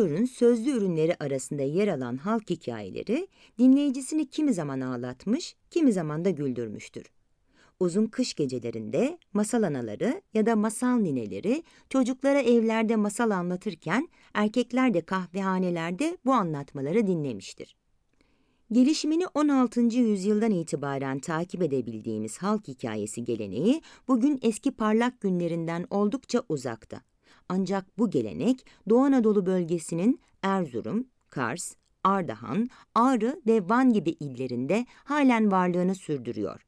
Folklorun sözlü ürünleri arasında yer alan halk hikayeleri dinleyicisini kimi zaman ağlatmış, kimi zaman da güldürmüştür. Uzun kış gecelerinde masal anaları ya da masal nineleri çocuklara evlerde masal anlatırken erkekler de kahvehanelerde bu anlatmaları dinlemiştir. Gelişimini 16. yüzyıldan itibaren takip edebildiğimiz halk hikayesi geleneği bugün eski parlak günlerinden oldukça uzakta. Ancak bu gelenek Doğu Anadolu bölgesinin Erzurum, Kars, Ardahan, Ağrı ve Van gibi illerinde halen varlığını sürdürüyor.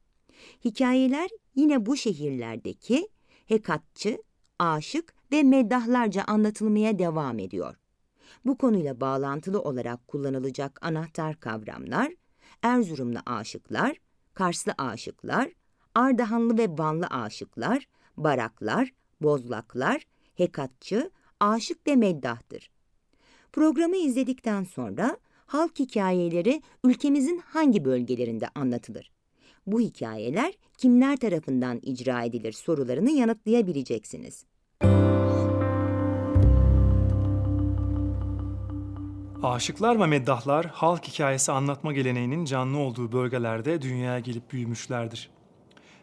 Hikayeler yine bu şehirlerdeki hekatçı, aşık ve meddahlarca anlatılmaya devam ediyor. Bu konuyla bağlantılı olarak kullanılacak anahtar kavramlar, Erzurumlu aşıklar, Karslı aşıklar, Ardahanlı ve Vanlı aşıklar, baraklar, bozlaklar, hekatçı, aşık ve meddahtır. Programı izledikten sonra halk hikayeleri ülkemizin hangi bölgelerinde anlatılır? Bu hikayeler kimler tarafından icra edilir sorularını yanıtlayabileceksiniz. Aşıklar ve meddahlar halk hikayesi anlatma geleneğinin canlı olduğu bölgelerde dünyaya gelip büyümüşlerdir.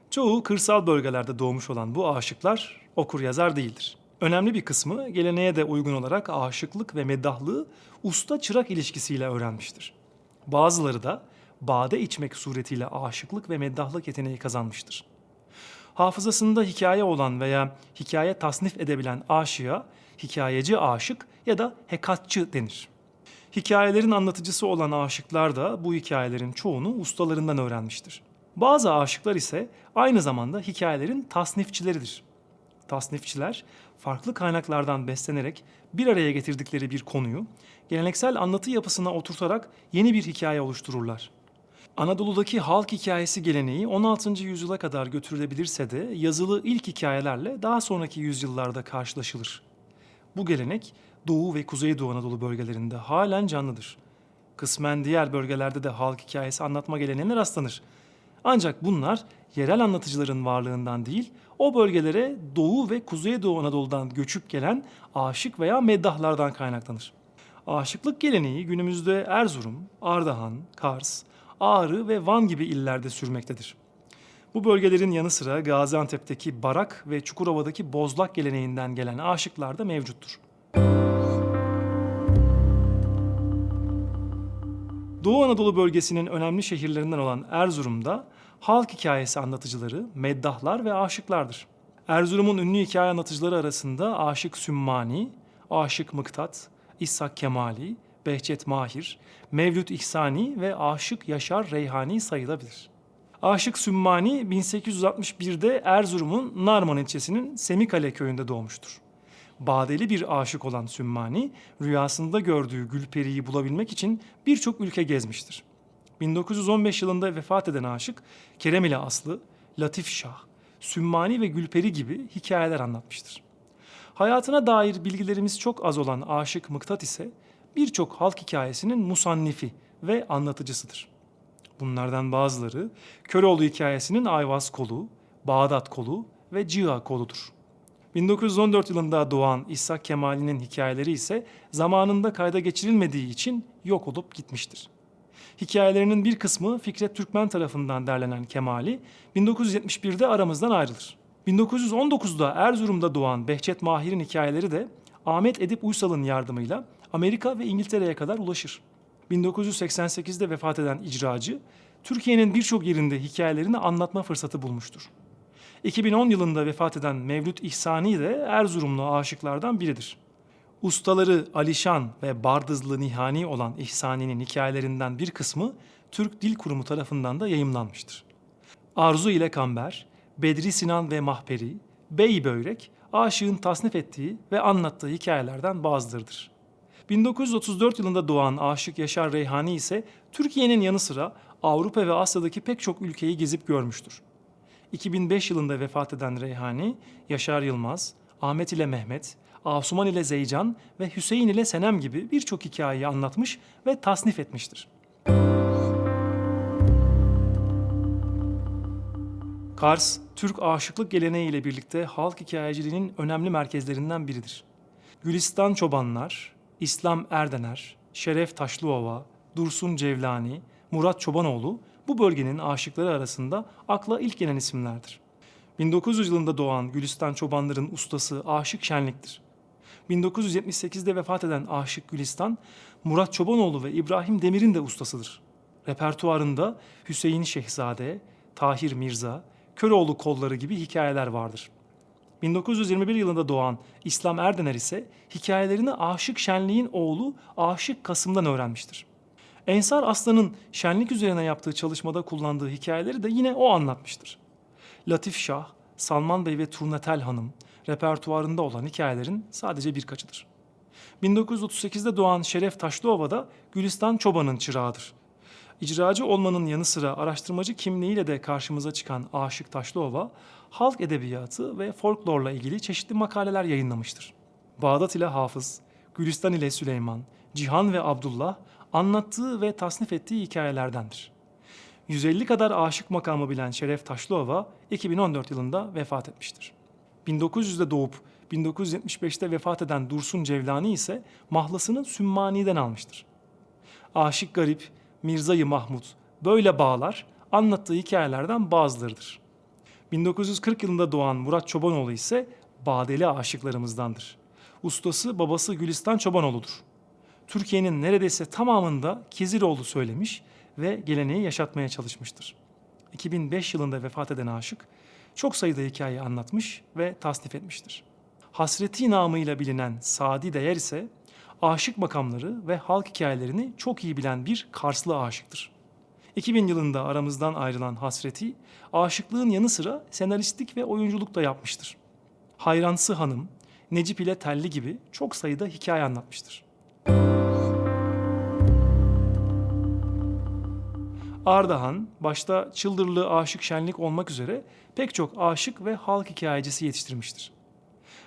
Çoğu kırsal bölgelerde doğmuş olan bu aşıklar okur yazar değildir. Önemli bir kısmı geleneğe de uygun olarak aşıklık ve meddahlığı usta çırak ilişkisiyle öğrenmiştir. Bazıları da bade içmek suretiyle aşıklık ve meddahlık yeteneği kazanmıştır. Hafızasında hikaye olan veya hikaye tasnif edebilen aşığa hikayeci aşık ya da hekatçı denir. Hikayelerin anlatıcısı olan aşıklar da bu hikayelerin çoğunu ustalarından öğrenmiştir. Bazı aşıklar ise aynı zamanda hikayelerin tasnifçileridir. Tasnifçiler farklı kaynaklardan beslenerek bir araya getirdikleri bir konuyu geleneksel anlatı yapısına oturtarak yeni bir hikaye oluştururlar. Anadolu'daki halk hikayesi geleneği 16. yüzyıla kadar götürülebilirse de yazılı ilk hikayelerle daha sonraki yüzyıllarda karşılaşılır. Bu gelenek Doğu ve Kuzeydoğu Anadolu bölgelerinde halen canlıdır. Kısmen diğer bölgelerde de halk hikayesi anlatma geleneğine rastlanır. Ancak bunlar yerel anlatıcıların varlığından değil, o bölgelere Doğu ve Kuzeydoğu Anadolu'dan göçüp gelen aşık veya meddahlardan kaynaklanır. Aşıklık geleneği günümüzde Erzurum, Ardahan, Kars, Ağrı ve Van gibi illerde sürmektedir. Bu bölgelerin yanı sıra Gaziantep'teki Barak ve Çukurova'daki Bozlak geleneğinden gelen aşıklar da mevcuttur. Doğu Anadolu bölgesinin önemli şehirlerinden olan Erzurum'da halk hikayesi anlatıcıları, meddahlar ve aşıklardır. Erzurum'un ünlü hikaye anlatıcıları arasında Aşık Sümmani, Aşık Mıktat, İshak Kemali, Behçet Mahir, Mevlüt İhsani ve Aşık Yaşar Reyhani sayılabilir. Aşık Sümmani 1861'de Erzurum'un Narman ilçesinin Semikale köyünde doğmuştur. Badeli bir aşık olan Sümmani, rüyasında gördüğü Gülperi'yi bulabilmek için birçok ülke gezmiştir. 1915 yılında vefat eden aşık, Keremili Aslı, Latif Şah, Sümmani ve Gülperi gibi hikayeler anlatmıştır. Hayatına dair bilgilerimiz çok az olan Aşık Mıktat ise birçok halk hikayesinin musannifi ve anlatıcısıdır. Bunlardan bazıları Köroğlu hikayesinin Ayvaz kolu, Bağdat kolu ve Cığa koludur. 1914 yılında doğan İshak Kemali'nin hikayeleri ise zamanında kayda geçirilmediği için yok olup gitmiştir. Hikayelerinin bir kısmı Fikret Türkmen tarafından derlenen Kemali 1971'de aramızdan ayrılır. 1919'da Erzurum'da doğan Behçet Mahir'in hikayeleri de Ahmet Edip Uysal'ın yardımıyla Amerika ve İngiltere'ye kadar ulaşır. 1988'de vefat eden icracı, Türkiye'nin birçok yerinde hikayelerini anlatma fırsatı bulmuştur. 2010 yılında vefat eden Mevlüt İhsani de Erzurumlu aşıklardan biridir. Ustaları Alişan ve Bardızlı Nihani olan İhsani'nin hikayelerinden bir kısmı Türk Dil Kurumu tarafından da yayımlanmıştır. Arzu ile Kamber, Bedri Sinan ve Mahperi, Bey Böyrek, aşığın tasnif ettiği ve anlattığı hikayelerden bazılarıdır. 1934 yılında doğan Aşık Yaşar Reyhani ise Türkiye'nin yanı sıra Avrupa ve Asya'daki pek çok ülkeyi gezip görmüştür. 2005 yılında vefat eden Reyhani, Yaşar Yılmaz, Ahmet ile Mehmet, Asuman ile Zeycan ve Hüseyin ile Senem gibi birçok hikayeyi anlatmış ve tasnif etmiştir. Kars, Türk aşıklık geleneği ile birlikte halk hikayeciliğinin önemli merkezlerinden biridir. Gülistan çobanlar, İslam Erdener, Şeref Taşlıova, Dursun Cevlani, Murat Çobanoğlu bu bölgenin aşıkları arasında akla ilk gelen isimlerdir. 1900 yılında doğan Gülistan Çobanlar'ın ustası Aşık Şenlik'tir. 1978'de vefat eden Aşık Gülistan, Murat Çobanoğlu ve İbrahim Demir'in de ustasıdır. Repertuarında Hüseyin Şehzade, Tahir Mirza, Köroğlu kolları gibi hikayeler vardır. 1921 yılında doğan İslam Erdener ise hikayelerini Aşık Şenlik'in oğlu Aşık Kasım'dan öğrenmiştir. Ensar Aslan'ın şenlik üzerine yaptığı çalışmada kullandığı hikayeleri de yine o anlatmıştır. Latif Şah, Salman Bey ve Turnatel Hanım repertuarında olan hikayelerin sadece birkaçıdır. 1938'de doğan Şeref Taşlıova da Gülistan Çoban'ın çırağıdır. İcracı olmanın yanı sıra araştırmacı kimliğiyle de karşımıza çıkan Aşık Taşlıova, halk edebiyatı ve folklorla ilgili çeşitli makaleler yayınlamıştır. Bağdat ile Hafız, Gülistan ile Süleyman, Cihan ve Abdullah anlattığı ve tasnif ettiği hikayelerdendir. 150 kadar aşık makamı bilen Şeref Taşlıova 2014 yılında vefat etmiştir. 1900'de doğup 1975'te vefat eden Dursun Cevlani ise mahlasını Sümmani'den almıştır. Aşık Garip, Mirzayı Mahmut böyle bağlar anlattığı hikayelerden bazılarıdır. 1940 yılında doğan Murat Çobanoğlu ise badeli aşıklarımızdandır. Ustası babası Gülistan Çobanoğlu'dur. Türkiye'nin neredeyse tamamında Keziroğlu söylemiş ve geleneği yaşatmaya çalışmıştır. 2005 yılında vefat eden aşık çok sayıda hikaye anlatmış ve tasnif etmiştir. Hasreti namıyla bilinen Sadi Değer ise aşık makamları ve halk hikayelerini çok iyi bilen bir Karslı aşıktır. 2000 yılında aramızdan ayrılan Hasreti, aşıklığın yanı sıra senaristlik ve oyunculuk da yapmıştır. Hayransı Hanım, Necip ile Telli gibi çok sayıda hikaye anlatmıştır. Ardahan, başta Çıldırlı Aşık Şenlik olmak üzere pek çok aşık ve halk hikayecisi yetiştirmiştir.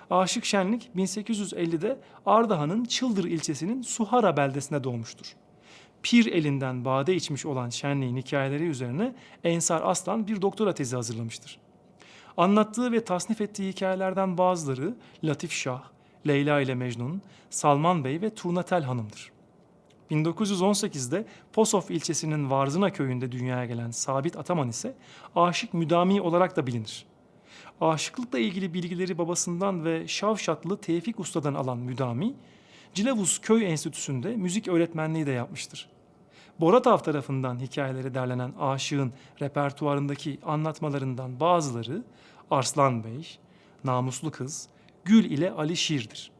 Aşık Şenlik 1850'de Ardahan'ın Çıldır ilçesinin Suhara beldesinde doğmuştur. Pir elinden bade içmiş olan Şenlik'in hikayeleri üzerine Ensar Aslan bir doktora tezi hazırlamıştır. Anlattığı ve tasnif ettiği hikayelerden bazıları Latif Şah, Leyla ile Mecnun, Salman Bey ve Turnatel Hanım'dır. 1918'de Posof ilçesinin Varzına köyünde dünyaya gelen Sabit Ataman ise aşık müdami olarak da bilinir. Aşıklıkla ilgili bilgileri babasından ve Şavşatlı Tevfik Usta'dan alan müdami, Cilavuz Köy Enstitüsü'nde müzik öğretmenliği de yapmıştır. Boratav tarafından hikayeleri derlenen aşığın repertuarındaki anlatmalarından bazıları Arslan Bey, Namuslu Kız, Gül ile Ali Şiir'dir.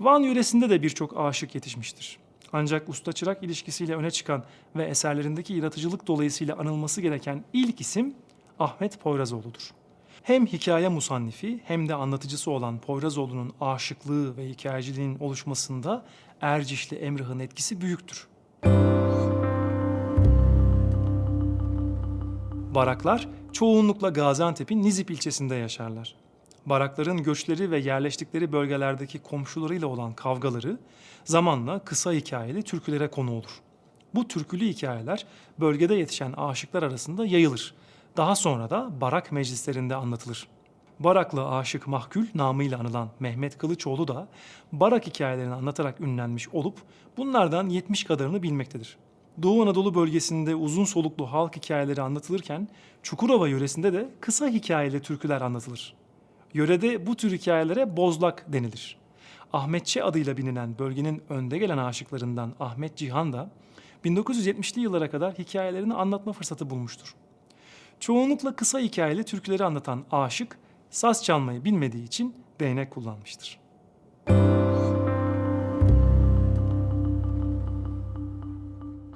Van yöresinde de birçok aşık yetişmiştir. Ancak usta çırak ilişkisiyle öne çıkan ve eserlerindeki yaratıcılık dolayısıyla anılması gereken ilk isim Ahmet Poyrazoğlu'dur. Hem hikaye musannifi hem de anlatıcısı olan Poyrazoğlu'nun aşıklığı ve hikayeciliğin oluşmasında Ercişli Emrah'ın etkisi büyüktür. Baraklar çoğunlukla Gaziantep'in Nizip ilçesinde yaşarlar. Barakların göçleri ve yerleştikleri bölgelerdeki komşularıyla olan kavgaları zamanla kısa hikayeli türkülere konu olur. Bu türkülü hikayeler bölgede yetişen aşıklar arasında yayılır. Daha sonra da barak meclislerinde anlatılır. Baraklı aşık Mahkül namıyla anılan Mehmet Kılıçoğlu da barak hikayelerini anlatarak ünlenmiş olup bunlardan 70 kadarını bilmektedir. Doğu Anadolu bölgesinde uzun soluklu halk hikayeleri anlatılırken Çukurova yöresinde de kısa hikayeli türküler anlatılır. Yörede bu tür hikayelere bozlak denilir. Ahmetçe adıyla bilinen bölgenin önde gelen aşıklarından Ahmet Cihan da 1970'li yıllara kadar hikayelerini anlatma fırsatı bulmuştur. Çoğunlukla kısa hikayeli türküleri anlatan aşık, saz çalmayı bilmediği için değnek kullanmıştır.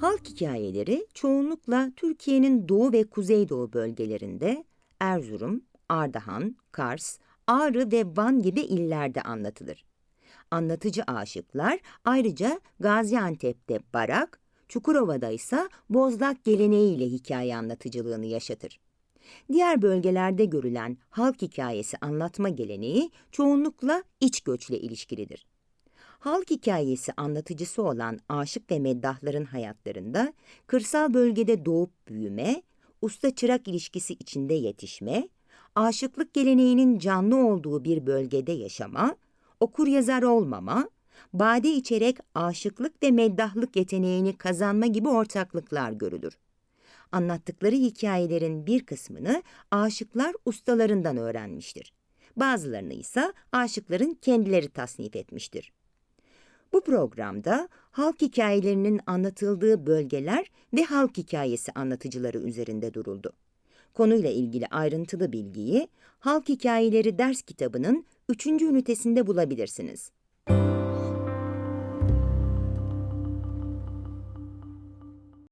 Halk hikayeleri çoğunlukla Türkiye'nin doğu ve kuzeydoğu bölgelerinde Erzurum, Ardahan, Kars, Ağrı ve Van gibi illerde anlatılır. Anlatıcı aşıklar ayrıca Gaziantep'te barak, Çukurova'da ise bozlak geleneğiyle hikaye anlatıcılığını yaşatır. Diğer bölgelerde görülen halk hikayesi anlatma geleneği çoğunlukla iç göçle ilişkilidir. Halk hikayesi anlatıcısı olan aşık ve meddahların hayatlarında kırsal bölgede doğup büyüme, usta çırak ilişkisi içinde yetişme, aşıklık geleneğinin canlı olduğu bir bölgede yaşama, okur yazar olmama, bade içerek aşıklık ve meddahlık yeteneğini kazanma gibi ortaklıklar görülür. Anlattıkları hikayelerin bir kısmını aşıklar ustalarından öğrenmiştir. Bazılarını ise aşıkların kendileri tasnif etmiştir. Bu programda halk hikayelerinin anlatıldığı bölgeler ve halk hikayesi anlatıcıları üzerinde duruldu. Konuyla ilgili ayrıntılı bilgiyi Halk Hikayeleri ders kitabının 3. ünitesinde bulabilirsiniz.